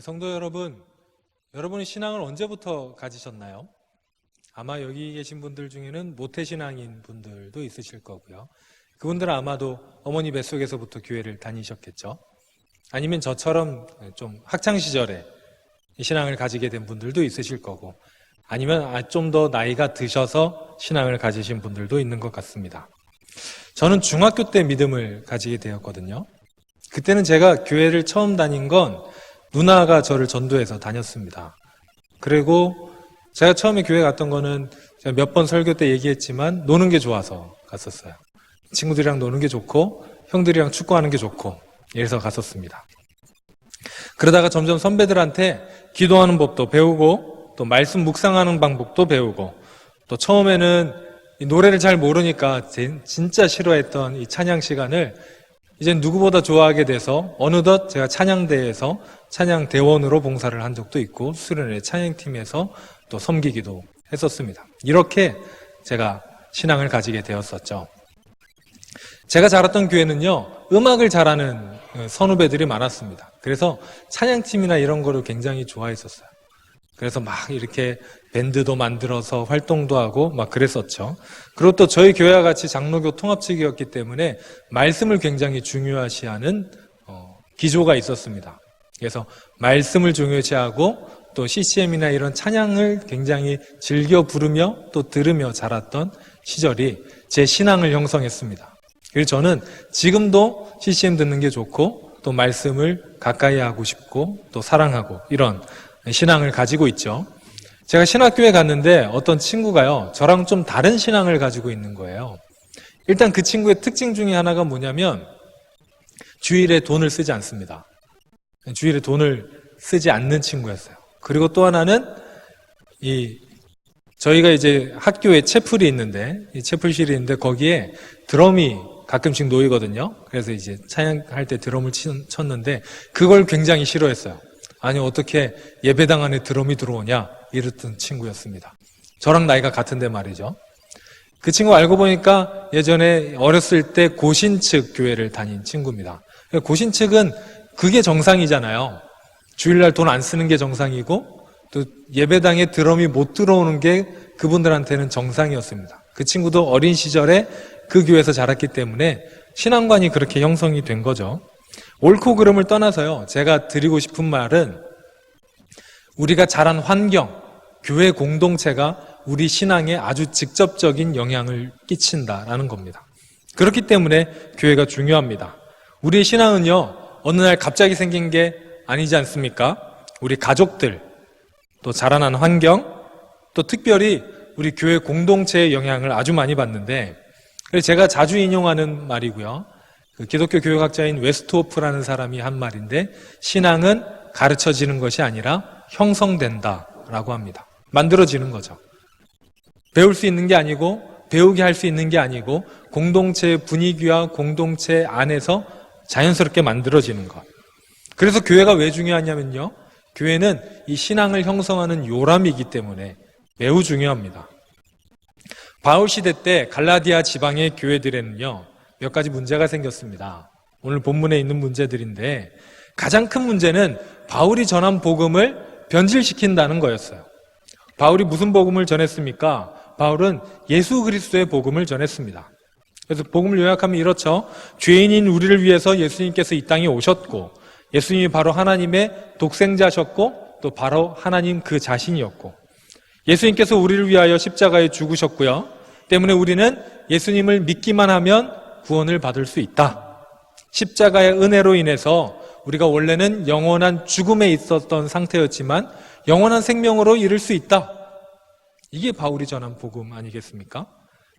성도 여러분, 여러분이 신앙을 언제부터 가지셨나요? 아마 여기 계신 분들 중에는 모태신앙인 분들도 있으실 거고요. 그분들은 아마도 어머니 뱃속에서부터 교회를 다니셨겠죠. 아니면 저처럼 좀 학창시절에 신앙을 가지게 된 분들도 있으실 거고, 아니면 좀 더 나이가 드셔서 신앙을 가지신 분들도 있는 것 같습니다. 저는 중학교 때 믿음을 가지게 되었거든요. 그때는 제가 교회를 처음 다닌 건 누나가 저를 전도해서 다녔습니다. 그리고 제가 처음에 교회 갔던 거는 제가 몇 번 설교 때 얘기했지만 노는 게 좋아서 갔었어요. 친구들이랑 노는 게 좋고 형들이랑 축구하는 게 좋고 이래서 갔었습니다. 그러다가 점점 선배들한테 기도하는 법도 배우고 또 말씀 묵상하는 방법도 배우고 또 처음에는 이 노래를 잘 모르니까 제- 진짜 싫어했던 이 찬양 시간을 이제 누구보다 좋아하게 돼서 어느덧 제가 찬양대에서 찬양 대원으로 봉사를 한 적도 있고 수련회 찬양팀에서 또 섬기기도 했었습니다. 이렇게 제가 신앙을 가지게 되었었죠. 제가 자랐던 교회는요, 음악을 잘하는 어, 선후배들이 많았습니다. 그래서 찬양팀이나 이런 거를 굉장히 좋아했었어요. 그래서 막 이렇게 밴드도 만들어서 활동도 하고 막 그랬었죠. 그리고 또 저희 교회와 같이 장로교 통합측이었기 때문에 말씀을 굉장히 중요시하는 어, 기조가 있었습니다. 그래서 말씀을 중요시하고 또 CCM이나 이런 찬양을 굉장히 즐겨 부르며 또 들으며 자랐던 시절이 제 신앙을 형성했습니다. 그래서 저는 지금도 CCM 듣는 게 좋고 또 말씀을 가까이 하고 싶고 또 사랑하고 이런 신앙을 가지고 있죠. 제가 신학교에 갔는데 어떤 친구가요, 저랑 좀 다른 신앙을 가지고 있는 거예요. 일단 그 친구의 특징 중에 하나가 뭐냐면 주일에 돈을 쓰지 않습니다. 주일에 돈을 쓰지 않는 친구였어요. 그리고 또 하나는 이 저희가 이제 학교에 채플이 있는데 이 채플실이 있는데 거기에 드럼이 가끔씩 놓이거든요. 그래서 이제 찬양할 때 드럼을 치- 쳤는데 그걸 굉장히 싫어했어요. 아니 어떻게 예배당 안에 드럼이 들어오냐 이랬던 친구였습니다. 저랑 나이가 같은데 말이죠. 그 친구 알고 보니까 예전에 어렸을 때 고신측 교회를 다닌 친구입니다. 고신측은 그게 정상이잖아요. 주일날 돈 안 쓰는 게 정상이고 또 예배당에 드럼이 못 들어오는 게 그분들한테는 정상이었습니다. 그 친구도 어린 시절에 그 교회에서 자랐기 때문에 신앙관이 그렇게 형성이 된 거죠. 옳고 그름을 떠나서요. 제가 드리고 싶은 말은 우리가 자란 환경, 교회 공동체가 우리 신앙에 아주 직접적인 영향을 끼친다라는 겁니다. 그렇기 때문에 교회가 중요합니다. 우리의 신앙은요, 어느 날 갑자기 생긴 게 아니지 않습니까? 우리 가족들, 또 자라난 환경, 또 특별히 우리 교회 공동체의 영향을 아주 많이 받는데, 제가 자주 인용하는 말이고요. 그 기독교 교육학자인 웨스트호프라는 사람이 한 말인데, 신앙은 가르쳐지는 것이 아니라 형성된다라고 합니다. 만들어지는 거죠. 배울 수 있는 게 아니고, 배우게 할 수 있는 게 아니고, 공동체의 분위기와 공동체 안에서 자연스럽게 만들어지는 것. 그래서 교회가 왜 중요하냐면요. 교회는 이 신앙을 형성하는 요람이기 때문에 매우 중요합니다. 바울 시대 때 갈라디아 지방의 교회들에는요. 몇 가지 문제가 생겼습니다. 오늘 본문에 있는 문제들인데 가장 큰 문제는 바울이 전한 복음을 변질시킨다는 거였어요. 바울이 무슨 복음을 전했습니까? 바울은 예수 그리스도의 복음을 전했습니다. 그래서 복음을 요약하면 이렇죠. 죄인인 우리를 위해서 예수님께서 이 땅에 오셨고 예수님이 바로 하나님의 독생자셨고 또 바로 하나님 그 자신이었고 예수님께서 우리를 위하여 십자가에 죽으셨고요. 때문에 우리는 예수님을 믿기만 하면 구원을 받을 수 있다. 십자가의 은혜로 인해서 우리가 원래는 영원한 죽음에 있었던 상태였지만 영원한 생명으로 이를 수 있다. 이게 바울이 전한 복음 아니겠습니까?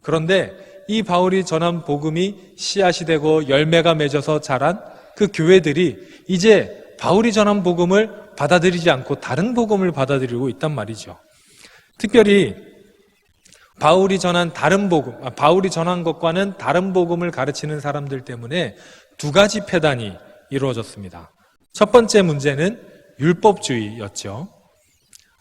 그런데 이 바울이 전한 복음이 씨앗이 되고 열매가 맺어서 자란 그 교회들이 이제 바울이 전한 복음을 받아들이지 않고 다른 복음을 받아들이고 있단 말이죠. 특별히 바울이 전한 다른 복음, 아, 바울이 전한 것과는 다른 복음을 가르치는 사람들 때문에 두 가지 폐단이 이루어졌습니다. 첫 번째 문제는 율법주의였죠.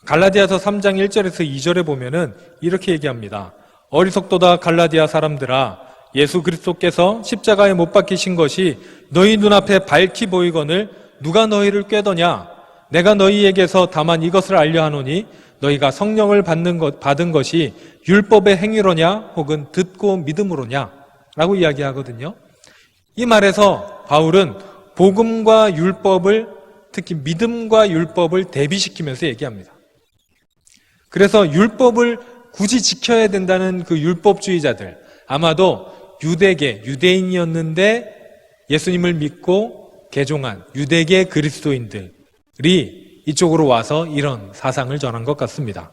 갈라디아서 3장 1절에서 2절에 보면은 이렇게 얘기합니다. 어리석도다 갈라디아 사람들아 예수 그리스도께서 십자가에 못 박히신 것이 너희 눈앞에 밝히 보이거늘 누가 너희를 꾀더냐 내가 너희에게서 다만 이것을 알려 하노니 너희가 성령을 받는 것, 받은 것이 율법의 행위로냐 혹은 듣고 믿음으로냐 라고 이야기하거든요. 이 말에서 바울은 복음과 율법을 특히 믿음과 율법을 대비시키면서 얘기합니다. 그래서 율법을 굳이 지켜야 된다는 그 율법주의자들 아마도 유대계 유대인이었는데 예수님을 믿고 개종한 유대계 그리스도인들이 이쪽으로 와서 이런 사상을 전한 것 같습니다.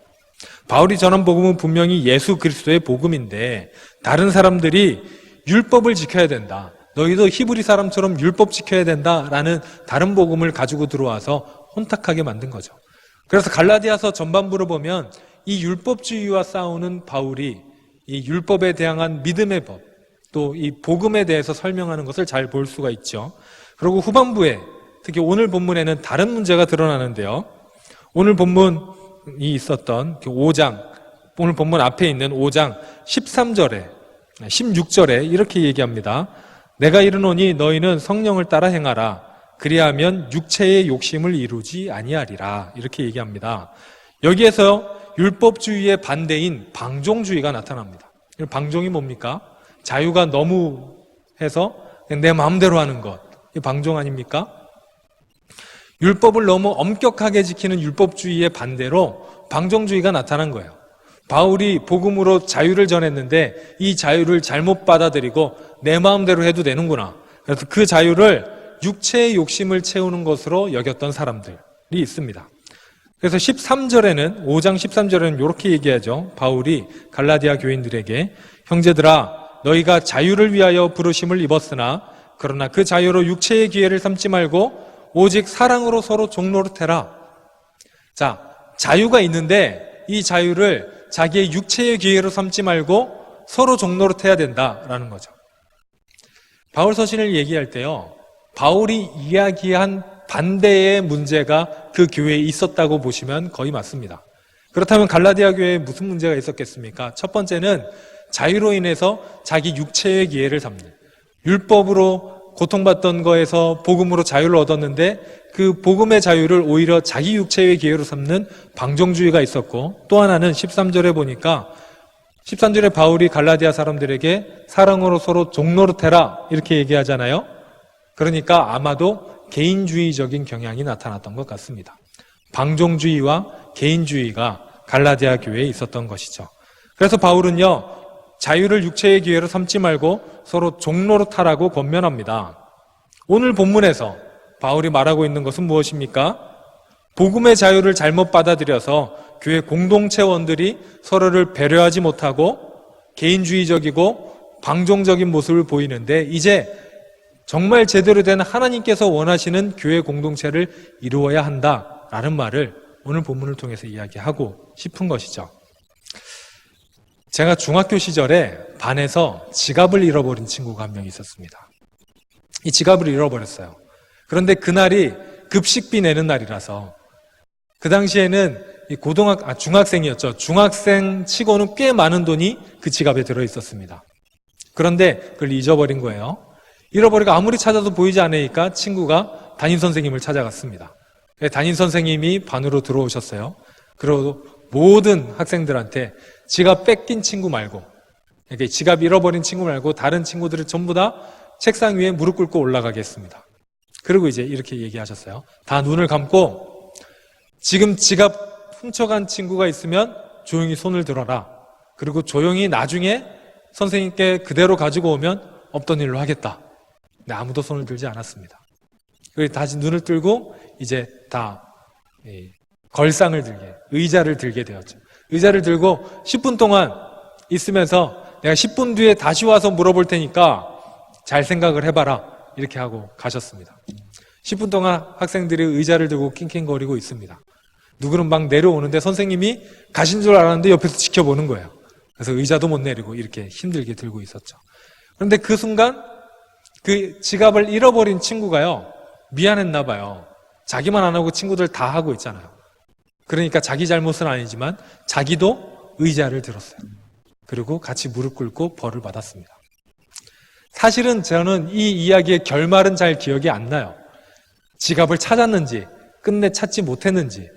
바울이 전한 복음은 분명히 예수 그리스도의 복음인데 다른 사람들이 율법을 지켜야 된다. 너희도 히브리 사람처럼 율법 지켜야 된다라는 다른 복음을 가지고 들어와서 혼탁하게 만든 거죠. 그래서 갈라디아서 전반부를 보면 이 율법주의와 싸우는 바울이 이 율법에 대항한 믿음의 법, 또 이 복음에 대해서 설명하는 것을 잘 볼 수가 있죠. 그리고 후반부에 특히 오늘 본문에는 다른 문제가 드러나는데요. 오늘 본문이 있었던 그 5장, 오늘 본문 앞에 있는 5장 13절에, 16절에 이렇게 얘기합니다. 내가 이르노니 너희는 성령을 따라 행하라. 그리하면 육체의 욕심을 이루지 아니하리라. 이렇게 얘기합니다. 여기에서 율법주의의 반대인 방종주의가 나타납니다. 방종이 뭡니까? 자유가 너무 해서 내 마음대로 하는 것. 이 방종 아닙니까? 율법을 너무 엄격하게 지키는 율법주의의 반대로 방종주의가 나타난 거예요. 바울이 복음으로 자유를 전했는데 이 자유를 잘못 받아들이고 내 마음대로 해도 되는구나. 그래서 그 자유를 육체의 욕심을 채우는 것으로 여겼던 사람들이 있습니다. 그래서 13절에는 5장 13절에는 이렇게 얘기하죠. 바울이 갈라디아 교인들에게 형제들아 너희가 자유를 위하여 부르심을 입었으나 그러나 그 자유로 육체의 기회를 삼지 말고 오직 사랑으로 서로 종노릇해라. 자, 자유가 있는데 이 자유를 자기의 육체의 기회로 삼지 말고 서로 종노릇해야 된다라는 거죠. 바울 서신을 얘기할 때요. 바울이 이야기한 반대의 문제가 그 교회에 있었다고 보시면 거의 맞습니다. 그렇다면 갈라디아 교회에 무슨 문제가 있었겠습니까? 첫 번째는 자유로 인해서 자기 육체의 기회를 삼는 율법으로 고통받던 거에서 복음으로 자유를 얻었는데 그 복음의 자유를 오히려 자기 육체의 기회로 삼는 방종주의가 있었고 또 하나는 13절에 보니까 13절에 바울이 갈라디아 사람들에게 사랑으로 서로 종노릇해라 이렇게 얘기하잖아요. 그러니까 아마도 개인주의적인 경향이 나타났던 것 같습니다. 방종주의와 개인주의가 갈라디아 교회에 있었던 것이죠. 그래서 바울은요, 자유를 육체의 기회로 삼지 말고 서로 종로로 타라고 권면합니다. 오늘 본문에서 바울이 말하고 있는 것은 무엇입니까? 복음의 자유를 잘못 받아들여서 교회 공동체원들이 서로를 배려하지 못하고 개인주의적이고 방종적인 모습을 보이는데 이제 정말 제대로 된 하나님께서 원하시는 교회 공동체를 이루어야 한다라는 말을 오늘 본문을 통해서 이야기하고 싶은 것이죠. 제가 중학교 시절에 반에서 지갑을 잃어버린 친구가 한 명 있었습니다. 이 지갑을 잃어버렸어요. 그런데 그날이 급식비 내는 날이라서 그 당시에는 고등학 아 중학생이었죠. 중학생 치고는 꽤 많은 돈이 그 지갑에 들어 있었습니다. 그런데 그걸 잊어버린 거예요. 잃어버리고 아무리 찾아도 보이지 않으니까 친구가 담임 선생님을 찾아갔습니다. 네, 담임 선생님이 반으로 들어오셨어요. 그리고 모든 학생들한테 지갑 뺏긴 친구 말고, 이렇게 지갑 잃어버린 친구 말고 다른 친구들을 전부 다 책상 위에 무릎 꿇고 올라가겠습니다. 그리고 이제 이렇게 얘기하셨어요. 다 눈을 감고 지금 지갑 훔쳐간 친구가 있으면 조용히 손을 들어라. 그리고 조용히 나중에 선생님께 그대로 가지고 오면 없던 일로 하겠다. 근데 아무도 손을 들지 않았습니다. 그리고 다시 눈을 뜨고 이제 다 걸상을 들게, 의자를 들게 되었죠. 의자를 들고 10분 동안 있으면서 내가 10분 뒤에 다시 와서 물어볼 테니까 잘 생각을 해봐라. 이렇게 하고 가셨습니다. 10분 동안 학생들이 의자를 들고 낑낑거리고 있습니다. 누구는 막 내려오는데 선생님이 가신 줄 알았는데 옆에서 지켜보는 거예요. 그래서 의자도 못 내리고 이렇게 힘들게 들고 있었죠. 그런데 그 순간 그 지갑을 잃어버린 친구가요, 미안했나 봐요. 자기만 안 하고 친구들 다 하고 있잖아요. 그러니까 자기 잘못은 아니지만 자기도 의자를 들었어요. 그리고 같이 무릎 꿇고 벌을 받았습니다. 사실은 저는 이 이야기의 결말은 잘 기억이 안 나요. 지갑을 찾았는지 끝내 찾지 못했는지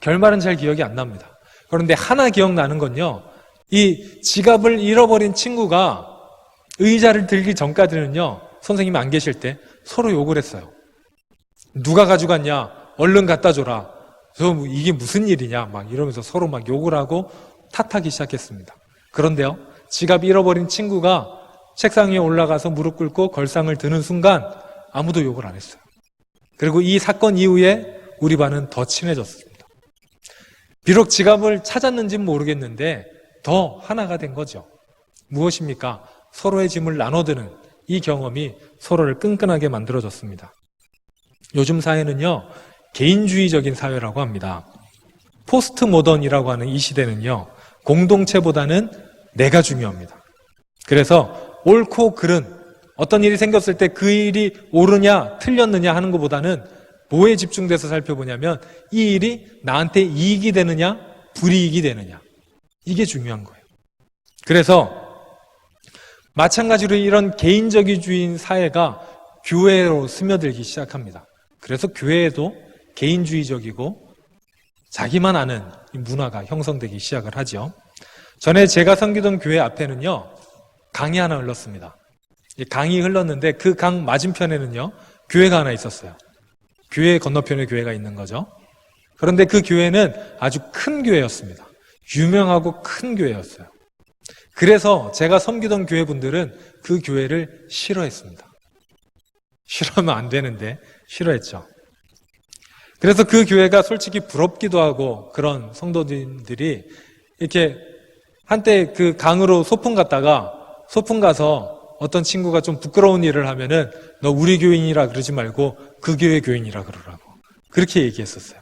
결말은 잘 기억이 안 납니다. 그런데 하나 기억나는 건요. 이 지갑을 잃어버린 친구가 의자를 들기 전까지는요. 선생님이 안 계실 때 서로 욕을 했어요. 누가 가져갔냐? 얼른 갖다 줘라. 저뭐 이게 무슨 일이냐? 막 이러면서 서로 막 욕을 하고 탓하기 시작했습니다. 그런데요. 지갑 잃어버린 친구가 책상 위에 올라가서 무릎 꿇고 걸상을 드는 순간 아무도 욕을 안 했어요. 그리고 이 사건 이후에 우리 반은 더 친해졌습니다. 비록 지갑을 찾았는지는 모르겠는데 더 하나가 된 거죠. 무엇입니까? 서로의 짐을 나눠드는 이 경험이 서로를 끈끈하게 만들어줬습니다. 요즘 사회는요, 개인주의적인 사회라고 합니다. 포스트 모던이라고 하는 이 시대는요, 공동체보다는 내가 중요합니다. 그래서 옳고 그른 어떤 일이 생겼을 때 그 일이 옳으냐 틀렸느냐 하는 것보다는 뭐에 집중돼서 살펴보냐면 이 일이 나한테 이익이 되느냐 불이익이 되느냐 이게 중요한 거예요. 그래서 마찬가지로 이런 개인적이주의인 사회가 교회로 스며들기 시작합니다. 그래서 교회에도 개인주의적이고 자기만 아는 이 문화가 형성되기 시작을 하죠. 전에 제가 섬기던 교회 앞에는요, 강이 하나 흘렀습니다. 이 강이 흘렀는데 그 강 맞은편에는요, 교회가 하나 있었어요. 교회 건너편에 교회가 있는 거죠. 그런데 그 교회는 아주 큰 교회였습니다. 유명하고 큰 교회였어요. 그래서 제가 섬기던 교회 분들은 그 교회를 싫어했습니다. 싫어하면 안 되는데 싫어했죠. 그래서 그 교회가 솔직히 부럽기도 하고 그런 성도들이 이렇게 한때 그 강으로 소풍 갔다가 소풍 가서 어떤 친구가 좀 부끄러운 일을 하면은 너 우리 교인이라 그러지 말고 그 교회 교인이라 그러라고 그렇게 얘기했었어요.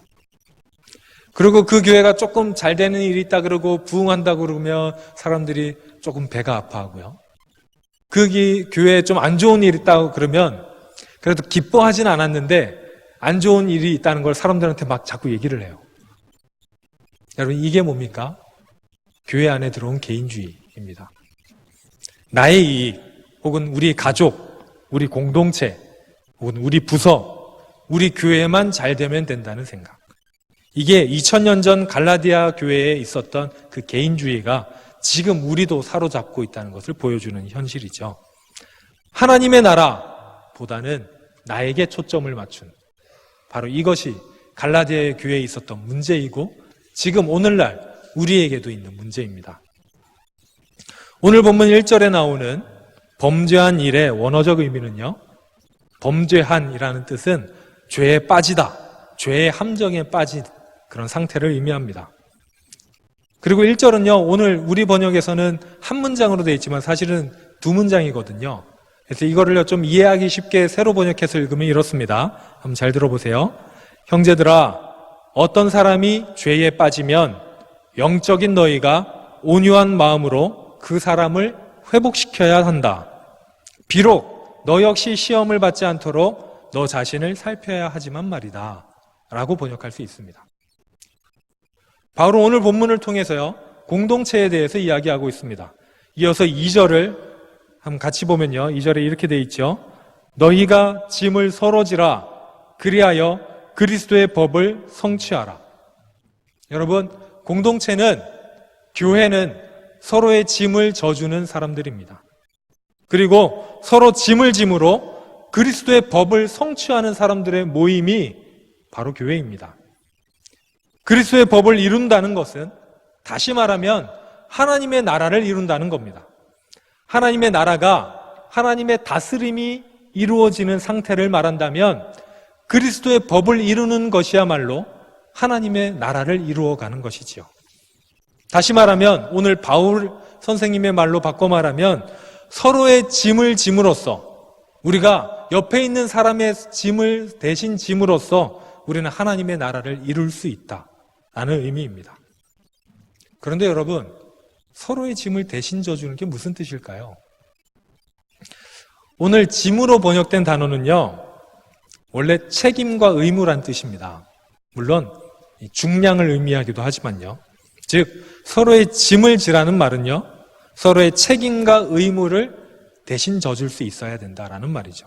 그리고 그 교회가 조금 잘 되는 일이 있다 그러고 부흥한다 그러면 사람들이 조금 배가 아파하고요. 그 기- 교회에 좀 안 좋은 일이 있다고 그러면 그래도 기뻐하진 않았는데 안 좋은 일이 있다는 걸 사람들한테 막 자꾸 얘기를 해요. 여러분 이게 뭡니까? 교회 안에 들어온 개인주의입니다. 나의 이익 혹은 우리 가족, 우리 공동체 혹은 우리 부서, 우리 교회만 잘 되면 된다는 생각. 이게 2000년 전 갈라디아 교회에 있었던 그 개인주의가 지금 우리도 사로잡고 있다는 것을 보여주는 현실이죠. 하나님의 나라보다는 나에게 초점을 맞춘 바로 이것이 갈라디아의 교회에 있었던 문제이고 지금 오늘날 우리에게도 있는 문제입니다. 오늘 본문 1절에 나오는 범죄한 일의 원어적 의미는요. 범죄한이라는 뜻은 죄에 빠지다, 죄의 함정에 빠진 그런 상태를 의미합니다. 그리고 1절은요, 오늘 우리 번역에서는 한 문장으로 되어 있지만 사실은 두 문장이거든요. 그래서 이거를요, 좀 이해하기 쉽게 새로 번역해서 읽으면 이렇습니다. 한번 잘 들어보세요. 형제들아, 어떤 사람이 죄에 빠지면 영적인 너희가 온유한 마음으로 그 사람을 회복시켜야 한다. 비록 너 역시 시험을 받지 않도록 너 자신을 살펴야 하지만 말이다. 라고 번역할 수 있습니다. 바로 오늘 본문을 통해서요, 공동체에 대해서 이야기하고 있습니다. 이어서 2절을 한번 같이 보면요, 2절에 이렇게 돼 있죠. 너희가 짐을 서로 지라, 그리하여 그리스도의 법을 성취하라. 여러분, 공동체는, 교회는 서로의 짐을 져주는 사람들입니다. 그리고 서로 짐을 짐으로 그리스도의 법을 성취하는 사람들의 모임이 바로 교회입니다. 그리스도의 법을 이룬다는 것은 다시 말하면 하나님의 나라를 이룬다는 겁니다. 하나님의 나라가 하나님의 다스림이 이루어지는 상태를 말한다면 그리스도의 법을 이루는 것이야말로 하나님의 나라를 이루어가는 것이지요. 다시 말하면 오늘 바울 선생님의 말로 바꿔 말하면 서로의 짐을 짐으로써 우리가 옆에 있는 사람의 짐을 대신 짐으로써 우리는 하나님의 나라를 이룰 수 있다 라는 의미입니다. 그런데 여러분 서로의 짐을 대신 져주는 게 무슨 뜻일까요? 오늘 짐으로 번역된 단어는요 원래 책임과 의무란 뜻입니다. 물론 이 중량을 의미하기도 하지만요. 즉 서로의 짐을 지라는 말은요. 서로의 책임과 의무를 대신 져줄 수 있어야 된다라는 말이죠.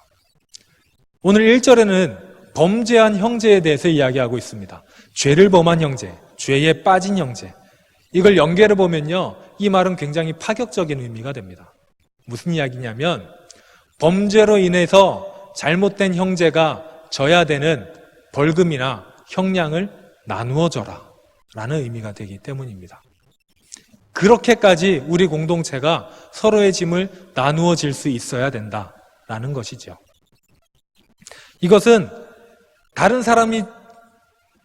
오늘 1절에는 범죄한 형제에 대해서 이야기하고 있습니다. 죄를 범한 형제, 죄에 빠진 형제. 이걸 연계를 보면요. 이 말은 굉장히 파격적인 의미가 됩니다. 무슨 이야기냐면 범죄로 인해서 잘못된 형제가 져야 되는 벌금이나 형량을 나누어 줘라. 라는 의미가 되기 때문입니다. 그렇게까지 우리 공동체가 서로의 짐을 나누어 질 수 있어야 된다 라는 것이죠. 이것은 다른 사람이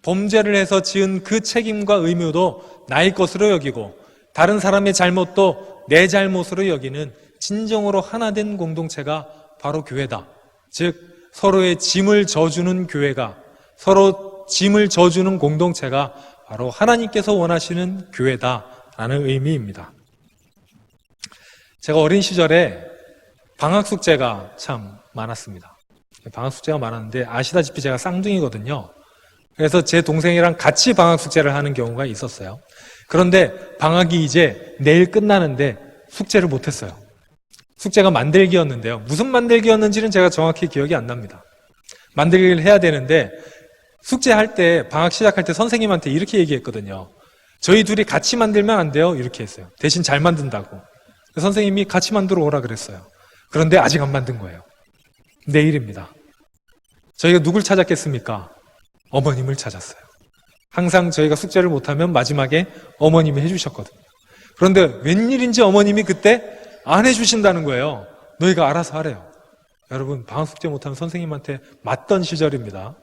범죄를 해서 지은 그 책임과 의무도 나의 것으로 여기고 다른 사람의 잘못도 내 잘못으로 여기는 진정으로 하나된 공동체가 바로 교회다. 즉 서로의 짐을 져주는 교회가 서로 짐을 져주는 공동체가 바로 하나님께서 원하시는 교회다라는 의미입니다. 제가 어린 시절에 방학 숙제가 참 많았습니다. 방학 숙제가 많았는데 아시다시피 제가 쌍둥이거든요. 그래서 제 동생이랑 같이 방학 숙제를 하는 경우가 있었어요. 그런데 방학이 이제 내일 끝나는데 숙제를 못했어요. 숙제가 만들기였는데요. 무슨 만들기였는지는 제가 정확히 기억이 안 납니다. 만들기를 해야 되는데 숙제할 때 방학 시작할 때 선생님한테 이렇게 얘기했거든요. 저희 둘이 같이 만들면 안 돼요. 이렇게 했어요. 대신 잘 만든다고. 선생님이 같이 만들어 오라 그랬어요. 그런데 아직 안 만든 거예요. 내일입니다. 저희가 누굴 찾았겠습니까? 어머님을 찾았어요. 항상 저희가 숙제를 못하면 마지막에 어머님이 해주셨거든요. 그런데 웬일인지 어머님이 그때 안 해주신다는 거예요. 너희가 알아서 하래요. 여러분, 방학 숙제 못하면 선생님한테 맞던 시절입니다.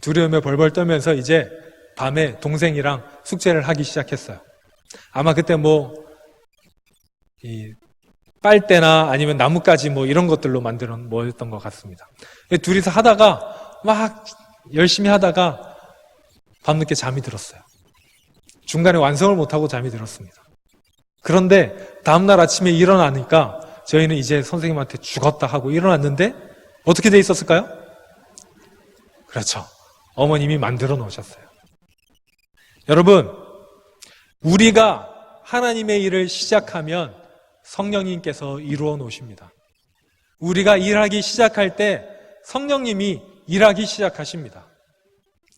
두려움에 벌벌 떨면서 이제 밤에 동생이랑 숙제를 하기 시작했어요. 아마 그때 뭐, 이, 빨대나 아니면 나뭇가지 뭐 이런 것들로 만드는 뭐였던 것 같습니다. 둘이서 하다가 막 열심히 하다가 밤늦게 잠이 들었어요. 중간에 완성을 못하고 잠이 들었습니다. 그런데 다음날 아침에 일어나니까 저희는 이제 선생님한테 죽었다 하고 일어났는데 어떻게 돼 있었을까요? 그렇죠. 어머님이 만들어 놓으셨어요. 여러분, 우리가 하나님의 일을 시작하면 성령님께서 이루어 놓으십니다. 우리가 일하기 시작할 때 성령님이 일하기 시작하십니다.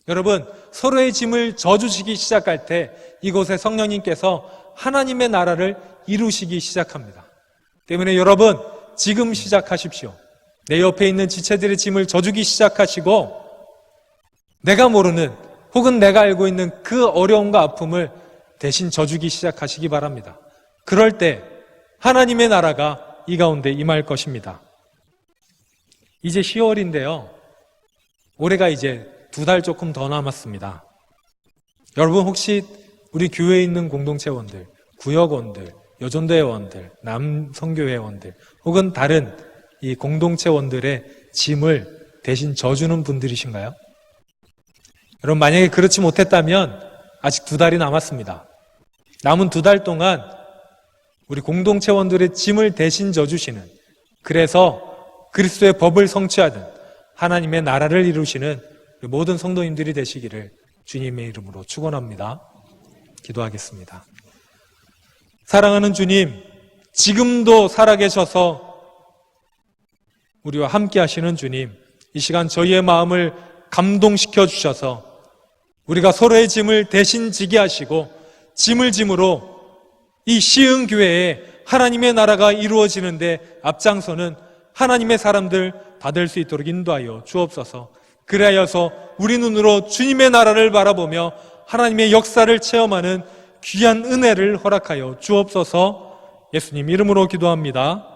여러분, 서로의 짐을 져주시기 시작할 때 이곳에 성령님께서 하나님의 나라를 이루시기 시작합니다. 때문에 여러분, 지금 시작하십시오. 내 옆에 있는 지체들의 짐을 져주기 시작하시고, 내가 모르는 혹은 내가 알고 있는 그 어려움과 아픔을 대신 져주기 시작하시기 바랍니다. 그럴 때 하나님의 나라가 이 가운데 임할 것입니다. 이제 10월인데요. 올해가 이제 두 달 조금 더 남았습니다. 여러분 혹시 우리 교회에 있는 공동체원들, 구역원들, 여전도회원들, 남성교회원들 혹은 다른 이 공동체원들의 짐을 대신 져주는 분들이신가요? 여러분 만약에 그렇지 못했다면 아직 두 달이 남았습니다. 남은 두 달 동안 우리 공동체원들의 짐을 대신 져주시는 그래서 그리스도의 법을 성취하는 하나님의 나라를 이루시는 모든 성도님들이 되시기를 주님의 이름으로 축원합니다. 기도하겠습니다. 사랑하는 주님, 지금도 살아계셔서 우리와 함께 하시는 주님, 이 시간 저희의 마음을 감동시켜 주셔서 우리가 서로의 짐을 대신 지게 하시고 짐을 짐으로 이 시흥 교회에 하나님의 나라가 이루어지는데 앞장서는 하나님의 사람들 받을 수 있도록 인도하여 주옵소서. 그래야서 우리 눈으로 주님의 나라를 바라보며 하나님의 역사를 체험하는 귀한 은혜를 허락하여 주옵소서. 예수님 이름으로 기도합니다.